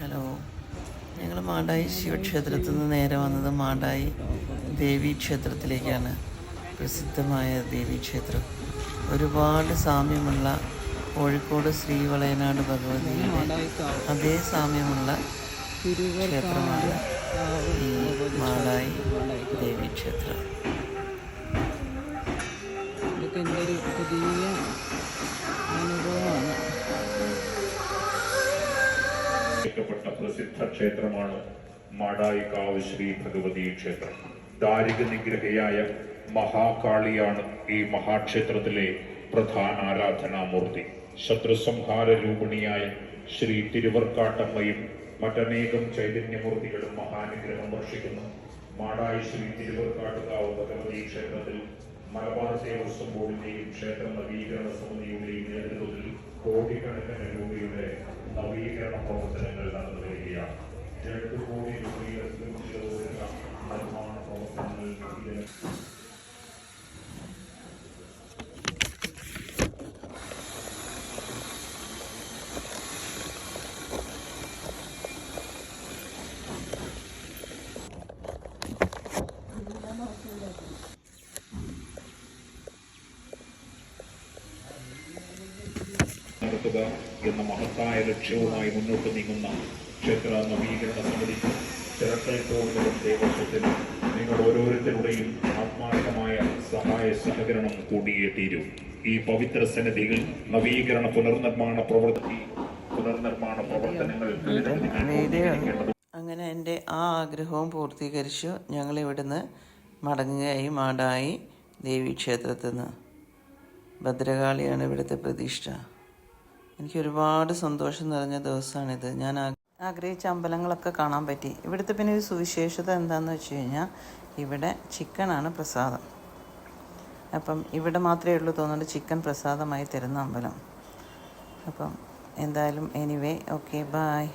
Hello. ഞങ്ങൾ മാടായി ശിവക്ഷേത്രത്തിൽ നിന്ന് നേരെ വന്നത് മാടായി ദേവി ക്ഷേത്രത്തിലേക്കാണ്. പ്രസിദ്ധമായ ദേവി ക്ഷേത്രം. ഒരുപാട് സാമ്യമുള്ള കോഴിക്കോട് ശ്രീ വളയനാട് ഭഗവതിയുടെ അതേ സാമ്യമുള്ള ക്ഷേത്രമാണ് ഈ മാടായി ദേവി ക്ഷേത്രം. പ്പെട്ട പ്രസിദ്ധ ക്ഷേത്രമാണ് മാടായിക്കാവ് ശ്രീ ഭഗവതി ക്ഷേത്രം. ദാരിക നിഗ്രഹയായ മഹാകാളിയാണ് ഈ മഹാക്ഷേത്രത്തിലെ പ്രധാന ആരാധനാമൂർത്തി. ശത്രുസംഹാര രൂപിണിയായ ശ്രീ തിരുവർക്കാട്ടമ്മയും മറ്റനേകം ചൈതന്യമൂർത്തികളും മഹാനുഗ്രഹം വർഷിക്കുന്നു. മാടായി ശ്രീ തിരുവർക്കാട്ടുകാവ് ഭഗവതി ക്ഷേത്രത്തിൽ മലബാർ ദേവസ്വം ബോർഡിന്റെയും ക്ഷേത്ര നവീകരണ സമിതിയുടെയും നേതൃത്വത്തിൽ കോടിക്കണക്കിന് രൂപയുടെ la Wii que a lo tener el dato de നടത്തുക എന്ന മഹത്തായ ലക്ഷ്യവുമായി മുന്നോട്ട് നീങ്ങുന്ന ക്ഷേത്ര നവീകരണ സമിതിക്ക് ചിറക്കൽത്തോടുകളും ദേവസ്വത്തിന് നിങ്ങൾ ഓരോരുത്തരുടെയും ആത്മാർത്ഥമായ സഹായ സഹകരണം കൂടിയേ തീരൂ ഈ പവിത്ര സന്നിധികൾ നവീകരണ പുനർനിർമ്മാണ പ്രവൃത്തി പുനർനിർമ്മാണ പ്രവർത്തനങ്ങൾ അങ്ങനെ എന്റെ ആ ആഗ്രഹവും പൂർത്തീകരിച്ചു. ഞങ്ങൾ ഇവിടുന്ന് മടങ്ങുകയായി മാടായി ദേവീക്ഷേത്രത്തിൽ നിന്ന്. ഭദ്രകാളിയാണ് ഇവിടുത്തെ പ്രതിഷ്ഠ. എനിക്ക് ഒരുപാട് സന്തോഷം നിറഞ്ഞ ദിവസമാണിത്. ഞാൻ ആഗ്രഹിച്ച അമ്പലങ്ങളൊക്കെ കാണാൻ പറ്റി. ഇവിടുത്തെ പിന്നെ ഒരു സുവിശേഷത എന്താണെന്ന് വെച്ച് കഴിഞ്ഞാൽ ഇവിടെ ചിക്കനാണ് പ്രസാദം. അപ്പം ഇവിടെ മാത്രമേ ഉള്ളൂ തോന്നുന്നുണ്ട് ചിക്കൻ പ്രസാദമായി തരുന്ന അമ്പലം. അപ്പം എന്തായാലും എനിവേ ഓക്കെ ബായ്